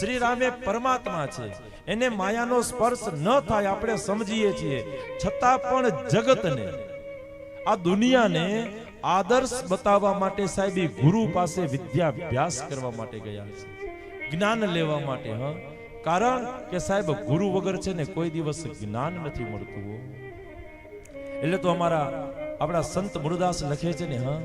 શ્રી રામે પરમાત્મા છે. એને માયાનો સ્પર્શ ન થાય આપણે સમજીએ છીએ. છતાં પણ જગતને, આ દુનિયાને આદર્શ બતાવવા માટે સાહેબ ગુરુ પાસે વિદ્યાભ્યાસ કરવા માટે ગયા છે. જ્ઞાન લેવા માટે, હા. કારણ કે સાહેબ ગુરુ વગર છે ને કોઈ દિવસ જ્ઞાન નથી મળતું એટલે તો અમારા આપણા સંત મુરદાસ લખે છે ને, હા.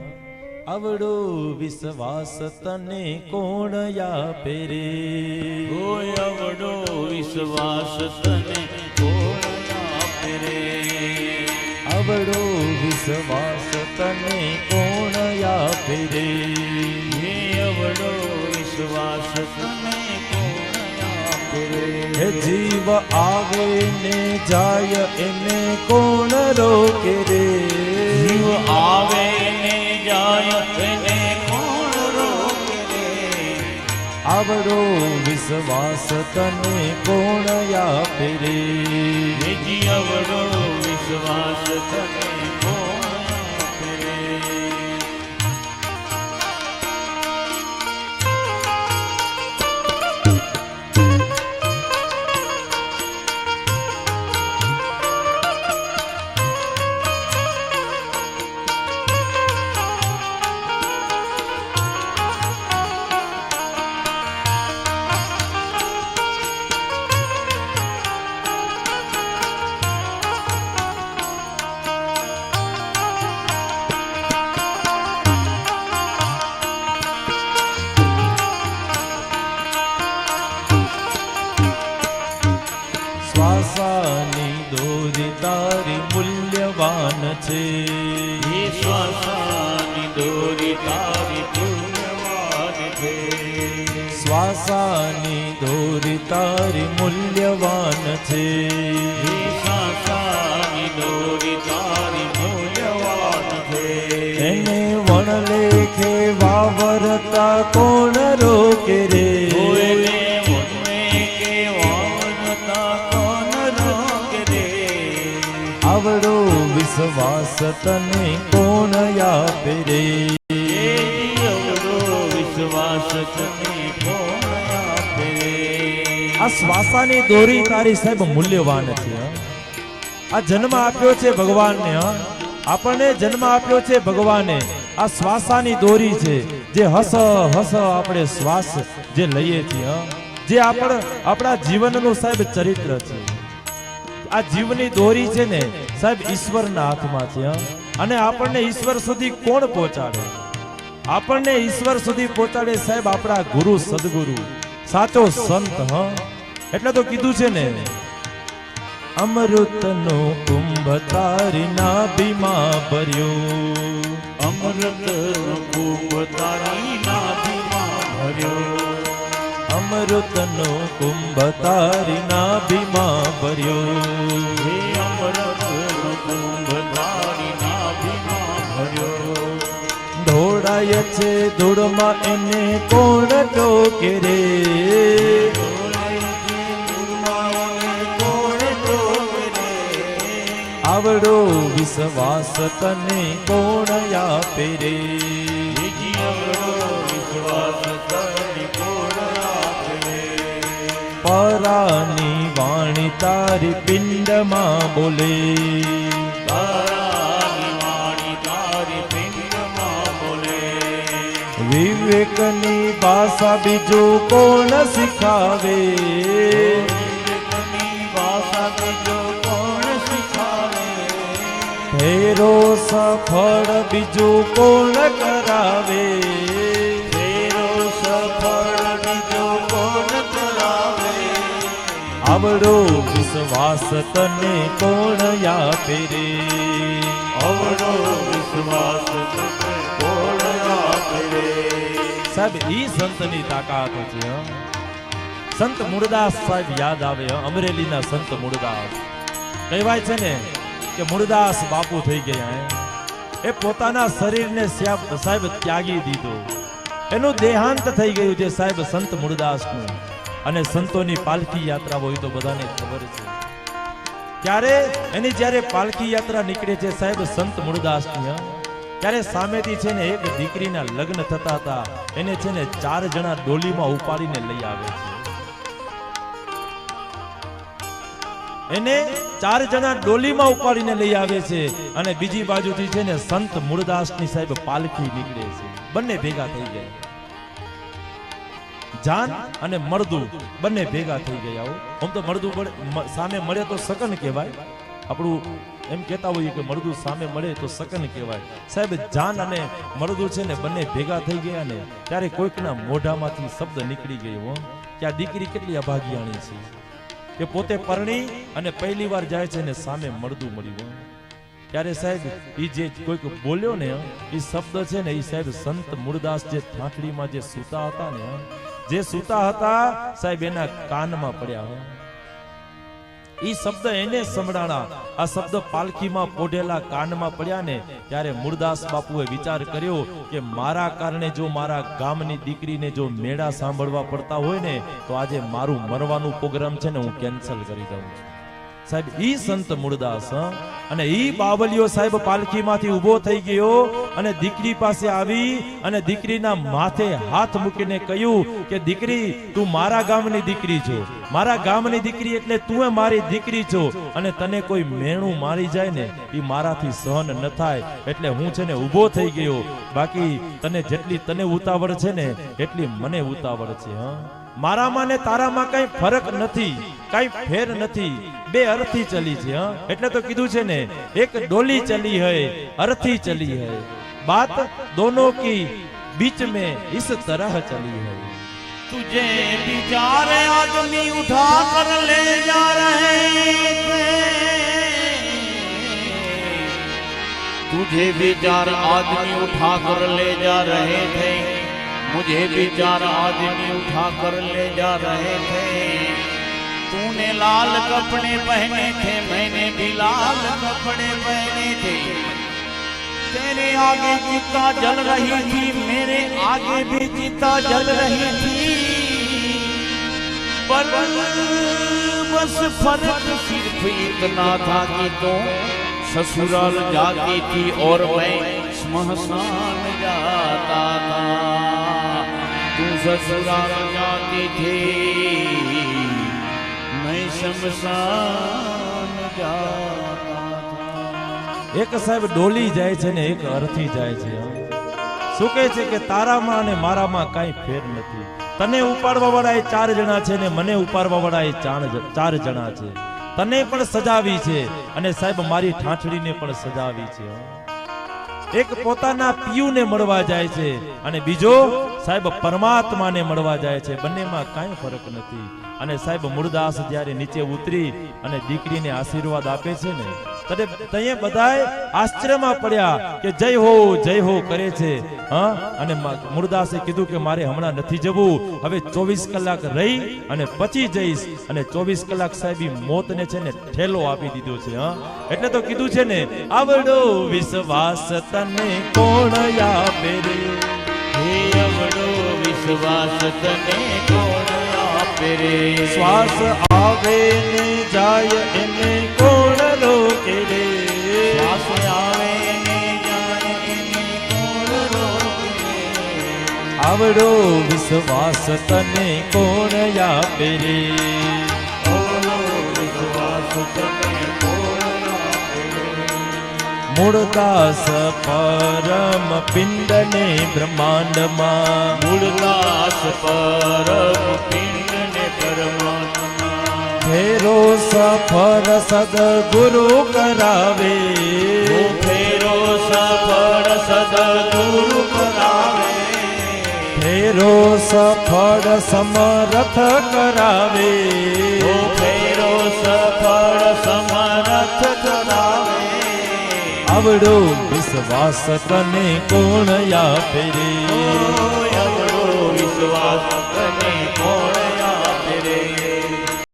આવડો વિશ્વાસ તને કોણ આપે રે? કોઈ અવડો વિશ્વાસ તને કોણ આપે રે? અવડો વિશ્વાસ તને કોણ આપે રે? હે અવડો વિશ્વાસ તને હે જીવ આવે ને જાય એને કોણ રોકે રે? જીવ આવે આવડો વિશ્વાસ તને કોણ આપે રે? આવડો વિશ્વાસ તને શ્વાસાની દોરી તારી મૂલ્યવાન છે હે શ્વાસાની દોરી તારી પુણ્યવાન છે શ્વાસાની દોરી તારી મૂલ્યવાન છે શ્વાસાની દોરી તારી મૂલ્યવાન છે એને વણલેખે વાવરતા કોણ રોકે રે વિશ્વાસ તને કોણ આપે રે? આ શ્વાસાની દોરી તારી સાહેબ મૂલ્યવાન છે આ જન્મ આપ્યો છે ભગવાનને. આપણને જન્મ આપ્યો છે ભગવાને. આ શ્વાસાની દોરી છે, જે હસ હસ આપણે શ્વાસ જે લઈએ છીએ જે આપણ આપણા જીવનનું સાહેબ ચરિત્ર છે. આ જીવની દોરી છે ને સાહેબ ઈશ્વરના હાથમાં છે અને આપણને ઈશ્વર સુધી કોણ પહોંચાડે? આપણને ઈશ્વર સુધી પહોંચાડે સાહેબ આપણા ગુરુ સદગુરુ સાચો સંત હ. એટલે તો કીધું છે ને અમૃતનો કુંભ તારી નાભીમાં ભર્યો. અમૃત કુંભ તારી નાભીમાં ભર્યો. અમૃતનો કુંભ તારી નાભીમાં ભર્યો. હે અમૃત ઢોળાય છે ધૂળમાં એને કોણ ટોકે રે? આવડો વિશ્વાસ તને કોણ આપે રે? પરાની વાણી તારી પિંડમાં બોલે વિવેકની ભાષા બીજું કોણ શીખાવે? ફેરો સફળ બીજું કોણ કરાવે ફેરો સફળ બીજો કોણ કરાવે? આવડો વિશ્વાસ તને કોણ આપે રે અવળો વિશ્વાસ તને કોણ આપે રે? સાહેબ, ઈ સંતની તાકાત છે સંત મુરદાસ સાહેબ યાદ આવે અમરેલીના સંત મુરદાસ. કહેવાય છે ને કે મુરદાસ બાપુ થઈ ગયા એ પોતાના શરીરને સાહેબ, ત્યાગી દીધો. એનું દેહાંત થઈ ગયું છે, સાહેબ, સંત મુરદાસનું. અને સંતોની પાલખી યાત્રા હોય તો બધાને ખબર છે. ત્યારે એની જ્યારે પાલખી યાત્રા નીકળે છે, સાહેબ, સંત મુરદાસની ત્યારે સામેથી છે ને એક દીકરીના લગ્ન થતા હતા. એને છે ને ચાર જણા ડોલીમાં ઉપાડીને લઈ આવે છે. એને ચાર જણા ડોલીમાં ઉપાડીને લઈ આવે છે અને બીજી બાજુથી છે ને સંત મૂળદાસની સાહેબ પાલખી નીકળે છે. બંને ભેગા થઈ ગયા. જાન અને મરદુ બંને ભેગા થઈ ગયા હું. તો મરદુ સામે મળે તો સકન કહેવાય. આપણું એમ કહેતા હોઈએ કે મરદુ સામે મળે તો સકન કહેવાય. સાહેબ, જાન અને મરદુ છે ને બંને ભેગા થઈ ગયા ને ત્યારે કોઈકના મોઢામાંથી શબ્દ નીકળી ગયો હો. કે આ દીકરી કેટલી અભાગ્યાણી છે. કે પોતે પરણી અને પહેલી વાર જાય છે ને સામે મળદું મળ્યું ત્યારે સાહેબ એ જે કોઈક બોલ્યો ને એ શબ્દ છે ને એ સાહેબ સંત મૂળદાસ જે ઠાઠડીમાં જે સૂતા હતા ને, જે સૂતા હતા, સાહેબ એના કાનમાં પડ્યા ઈ શબ્દ એને સંભળાણા. આ શબ્દ પાલખીમાં પોઢેલા કાનમાં પડ્યા ને ત્યારે મૂળદાસ બાપુએ વિચાર કર્યો કે મારા કારણે જો મારા ગામની દીકરીને જો મેળા સાંભળવા પડતા હોય ને, તો આજે મારું મરવાનું પ્રોગ્રામ છે ને હું કેન્સલ કરી દઉં છું. સાહેબ, ઈ સંત મૂળદાસ અને ઈ બાવલિયો સાહેબ પાલખીમાંથી ઊભો થઈ ગયો અને દીકરી પાસે આવી અને દીકરીના માથે હાથ મૂકીને કહ્યું કે, દીકરી, તું મારા ગામની દીકરી છો. મારા ગામની દીકરી એટલે તું મારી દીકરી છો. અને તને કોઈ મેણું મારી જાય ને, ઈ મારાથી સહન ન થાય. એટલે હું છે ને ઊભો થઈ ગયો. બાકી તને જેટલી તને ઉતાવળ છે ને, એટલી મને ઉતાવળ છે, હં. મારામાં ને તારામાં કઈ ફરક નથી કઈ ફેર નથી બે અર્થી ચલી છે હં? એટલે તો કીધું છે ને એક ડોલી ચલી હૈ અર્થી ચલી હૈ બાત દોનો કી बीच में इस तरह चली है तुझे विचार आदमी उठा कर ले जा रहे थे तुझे विचार आदमी उठा कर ले जा रहे थे मुझे भी चार आदमी उठा कर ले जा रहे थे। तूने लाल कपड़े पहने थे, मैंने भी लाल कपड़े पहने थे। तेरे आगे चिता जल रही थी, मेरे आगे भी चिता जल रही थी। पर बस फ़र्क सिर्फ़ इतना था कि तो ससुराल जाती थी और मैं स्मशान जाता था। સસુરાલ જાતી થી મેં શમશાન જાતા એક સાહેબ ડોલી જાય છે ને એક અર્થી જાય છે. શું કહે છે કે તારામાં અને મારામાં કાંઈ ફેર નથી. તને ઉપાડવા વાળા એ ચાર જણા છે ને મને ઉપાડવા વાળા એ ચાર જણા છે. તને પણ સજાવી છે અને સાહેબ મારી ઠાઠડીને પણ સજાવી છે. એક પોતાના પિયુને મળવા જાય છે. અને બીજો, સાહેબ, પરમાત્માને મળવા જાય છે. બંનેમાં કાંઈ ફરક નથી. અને સાહેબ મૂળદાસ જ્યારે નીચે ઉતરી અને દીકરીને આશીર્વાદ આપે છે ને તને તઈએ બધાય આશ્ચર્યમાં પડ્યા કે જય હો જય હો કરે છે, હા? અને મૂળદાસે કીધું કે મારે હમણાં નથી જવું, હવે ચોવીસ કલાક રહી અને પછી જઈશ. અને ચોવીસ કલાક સાહેબ મોતને છે ને ઠેલો આપી દીધો છે, હા? એટલે તો કીધું છે ને, આવડો વિશ્વાસ તને કોણ આપે રે? અવળો વિશ્વાસ તને કોણ રે શ્વાસ આવે ને જાય એને કોણ રોકે રે શ્વાસ આવે ને જાય એને કોણ રોકે રે? આવડો વિશ્વાસ તને કોણ આપે રે અવળો વિશ્વાસ તને? મૂળદાસ પરમ પિંડને બ્રહ્માંડમાં. મૂળદાસ પરમ પિંડ ને પરમાત્મા ફેરો સફર સદગુરુ કરાવે. ફેરો સફળ સદગુરુ કરાવે. ફેરો સફળ સમરથ કરાવે. ફેરો આવડો વિશ્વાસ તને કોણ આપે? રે આવડો વિશ્વાસ તને